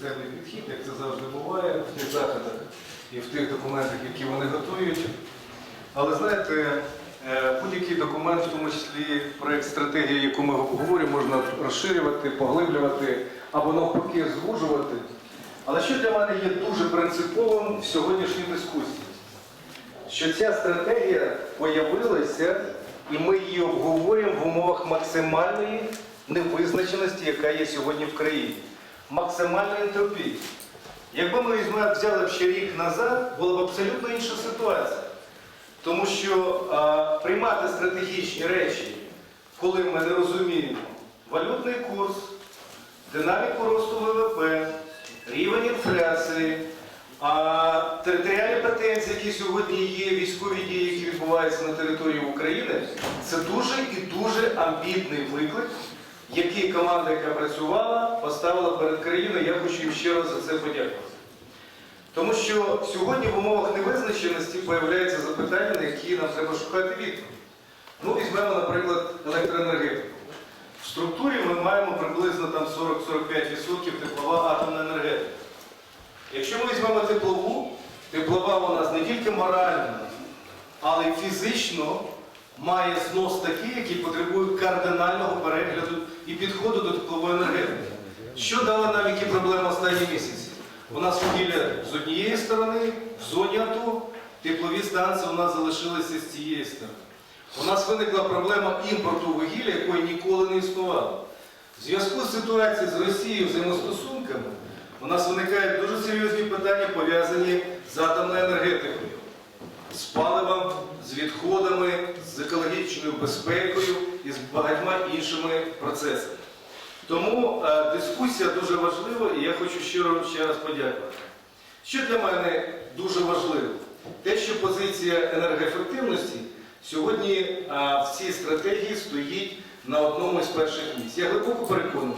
системний підхід, як це завжди буває в тих заходах і в тих документах, які вони готують. Але знаєте, е, будь-який документ, в тому числі проєкт стратегії, яку ми обговорюємо, можна розширювати, поглиблювати або навпаки звужувати. Але що для мене є дуже принциповим в сьогоднішній дискусії? Що ця стратегія появилася, і ми її обговорюємо в умовах максимальної невизначеності, яка є сьогодні в країні. Максимальної ентропії. Якби ми взяли ще рік назад, була б абсолютно інша ситуація. Тому що а, приймати стратегічні речі, коли ми не розуміємо валютний курс, динаміку росту ВВП, рівень інфляції, а територіальні претензії, які сьогодні є, військові дії, які відбуваються на території України, це дуже і дуже амбітний виклик, який команда, яка працювала, поставила перед країною. Я хочу їм ще раз за це подякувати. Тому що сьогодні в умовах невизначеності появляються запитання, на які нам треба шукати відповідь. Ну, візьмемо, наприклад, електроенергетику. В структурі ми маємо приблизно там 40-45% теплова атомна енергетика. Якщо ми візьмемо теплову, теплова у нас не тільки морально, але й фізично має знос такий, який потребує кардинального перегляду і підходу до теплової енергетики. Що дали нам які проблеми останні місяці? У нас вугілля з однієї сторони, в зоні АТО, теплові станції у нас залишилися з цієї сторони. У нас виникла проблема імпорту вугілля, якої ніколи не існувало. В зв'язку з ситуацією з Росією взаємостосунками у нас виникають дуже серйозні питання, пов'язані з атомною енергетикою, з паливом, з відходами, з екологічною безпекою і з багатьма іншими процесами. Тому е, дискусія дуже важлива і я хочу щиро ще раз подякувати. Що для мене дуже важливо? Те, що позиція енергоефективності сьогодні е, в цій стратегії стоїть на одному із перших місць. Я глибоко переконаний,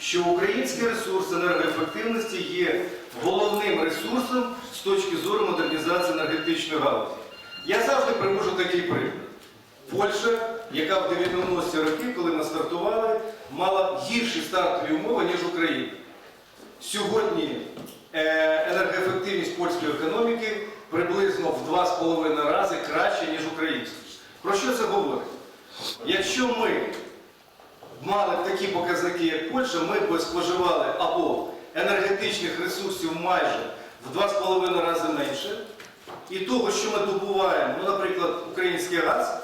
що український ресурс енергоефективності є головним ресурсом з точки зору модернізації енергетичної галузі. Я завжди привожу такий приклад. Польща, яка в 90-ті роки, коли ми стартували, мала гірші стартові умови, ніж Україна. Сьогодні е, енергоефективність польської економіки приблизно в 2,5 рази краще, ніж українська. Про що це говорить? Якщо ми мали б такі показники, як Польща, ми б споживали або енергетичних ресурсів майже в 2,5 рази менше, і того, що ми добуваємо, ну, наприклад, український газ,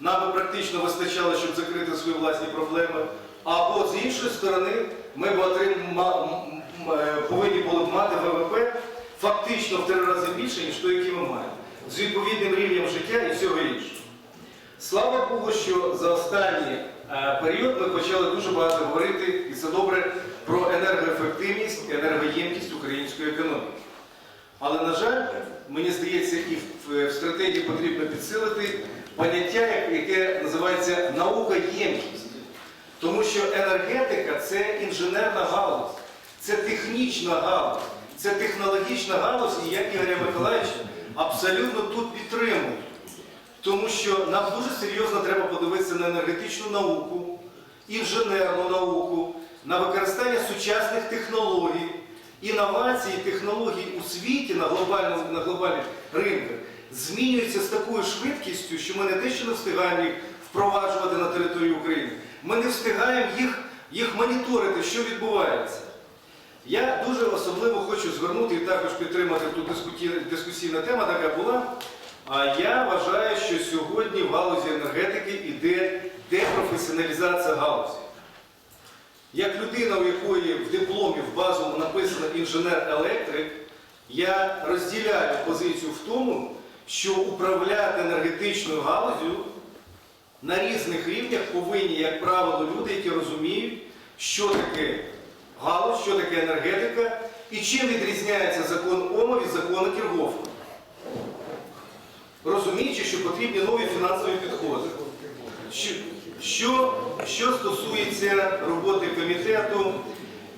нам би практично вистачало, щоб закрити свої власні проблеми. Або з іншої сторони, ми б е, повинні були б мати ВВП фактично в три рази більше, ніж той, який ми маємо, з відповідним рівнем життя і всього іншого. Слава Богу, що за останній е, період ми почали дуже багато говорити, і це добре, про енергоефективність, енергоємкість української економіки. Але, на жаль, мені здається, і в, стратегії потрібно підсилити поняття, яке називається наука-ємкість. Тому що енергетика це інженерна галузь, це технічна галузь, це технологічна галузь, і я Ігоря Миколаївича абсолютно тут підтримую. Тому що нам дуже серйозно треба подивитися на енергетичну науку, інженерну науку, на використання сучасних технологій, інновації, технологій у світі на глобальному на глобальних ринках змінюються з такою швидкістю, що ми не те, що не встигаємо їх впроваджувати на території України, ми не встигаємо їх, їх моніторити, що відбувається. Я дуже особливо хочу звернути і також підтримати дискуті- дискусійна тема така була. А я вважаю, що сьогодні в галузі енергетики йде депрофесіоналізація галузі. Як людина, у якої в дипломі в базовому написано інженер-електрик, я розділяю позицію в тому, що управляти енергетичною галузю на різних рівнях повинні, як правило, люди, які розуміють, що таке галузь, що таке енергетика і чим відрізняється закон ОМО від закону Кіргофа. Розуміючи, що потрібні нові фінансові підходи. Що, що, що стосується роботи комітету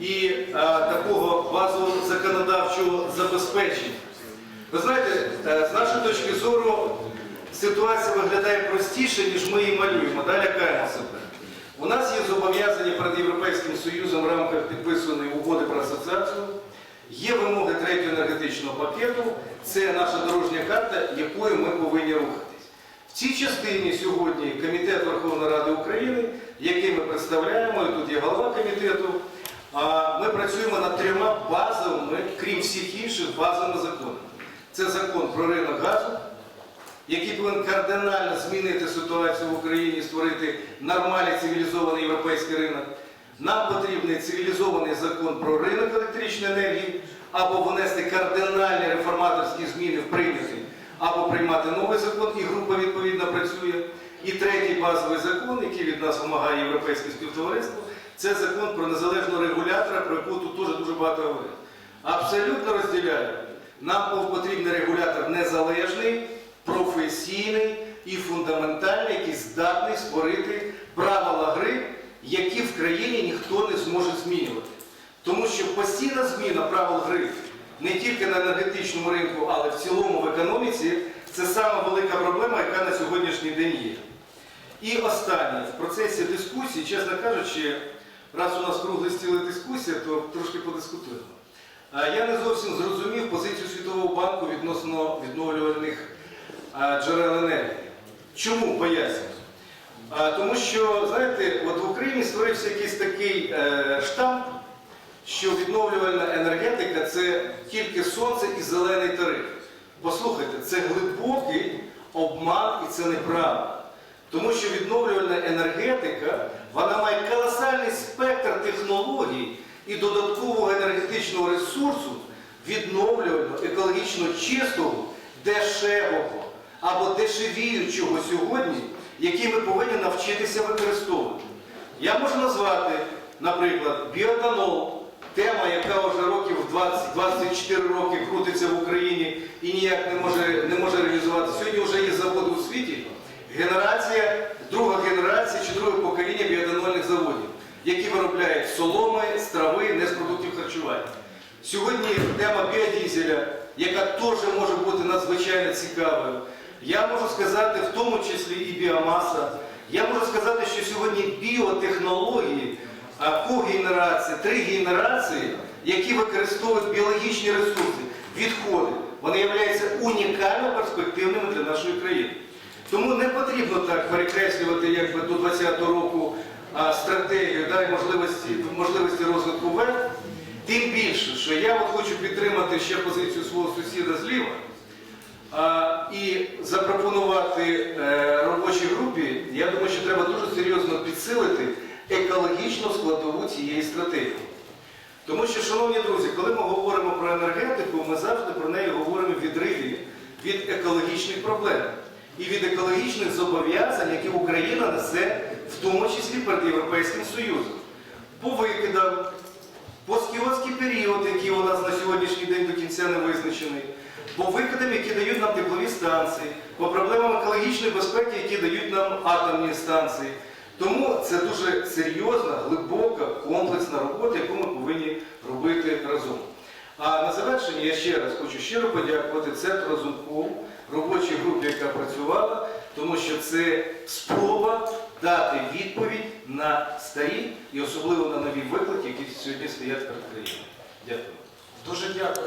і а, такого базового законодавчого забезпечення. Ви знаєте, е, з нашої точки зору ситуація виглядає простіше, ніж ми її малюємо. Далі лякаємо себе. У нас є зобов'язання перед Європейським Союзом в рамках підписаної угоди про асоціацію. Є вимоги третього енергетичного пакету. Це наша дорожня карта, якою ми повинні рухатись. В цій частині сьогодні Комітет Верховної Ради України, який ми представляємо, і тут є голова комітету, ми працюємо над трьома базовими, крім всіх інших, базовими законами. Це закон про ринок газу, який повинен кардинально змінити ситуацію в Україні, створити нормальний цивілізований європейський ринок. Нам потрібний цивілізований закон про ринок електричної енергії, або внести кардинальні реформаторські зміни в прийнятий, або приймати новий закон, і група відповідно працює. І третій базовий закон, який від нас вимагає європейське співтовариство, це закон про незалежного регулятора, про якого тут теж дуже багато говорить. Абсолютно розділяю. Нам потрібний регулятор незалежний, професійний і фундаментальний, який здатний створити правила гри, які в країні ніхто не зможе змінювати. Тому що постійна зміна правил гри не тільки на енергетичному ринку, але в цілому в економіці це сама велика проблема, яка на сьогоднішній день є. І останнє, в процесі дискусії, чесно кажучи, раз у нас круглий стіл дискусія, то трошки подискутуємо. А Я не зовсім зрозумів позицію Світового банку відносно відновлювальних джерел енергії. Чому пояснюю? Тому що, знаєте, от в Україні створився якийсь такий е, штамп, що відновлювальна енергетика це тільки сонце і зелений тариф. Послухайте, це глибокий обман і це неправда. Тому що відновлювальна енергетика вона має колосальний спектр технологій і додаткового енергетичного ресурсу, відновлювального, екологічно чистого, дешевого або дешевіючого сьогодні, який ми повинні навчитися використовувати. Я можу назвати, наприклад, біоетанол, тема, яка вже років 20, 24 роки крутиться в Україні і ніяк не може, не може реалізувати. Сьогодні вже є заводи у світі, генерація, друга генерація чи друге покоління біоетанольних заводів, які виробляють соломи, з трави, не з продуктів харчування. Сьогодні тема біодізеля, яка теж може бути надзвичайно цікавою. Я можу сказати, в тому числі і біомаса. Я можу сказати, що сьогодні біотехнології, а, когенерація, три генерації, які використовують біологічні ресурси, відходи, вони являються унікально перспективними для нашої країни. Тому не потрібно так перекреслювати якби, до 2020 року стратегію да, і можливості, можливості розвитку ВЕД. Тим більше, що я от хочу підтримати ще позицію свого сусіда зліва і запропонувати е, робочій групі, я думаю, що треба дуже серйозно підсилити екологічну складову цієї стратегії. Тому що, шановні друзі, коли ми говоримо про енергетику, ми завжди про неї говоримо в відриві від екологічних проблем і від екологічних зобов'язань, які Україна несе, в тому числі перед Європейським Союзом. По викидам, по скіотський період, який у нас на сьогоднішній день до кінця не визначений, по викидам, які дають нам теплові станції, по проблемам екологічної безпеки, які дають нам атомні станції. Тому це дуже серйозна, глибока, комплексна робота, яку ми повинні робити разом. А на завершення я ще раз хочу щиро подякувати Центру Разумков, робочій групі, яка працювала, тому що це спроба дати відповідь на старі і особливо на нові виклики, які сьогодні стоять перед країною. Дякую. Дуже дякую.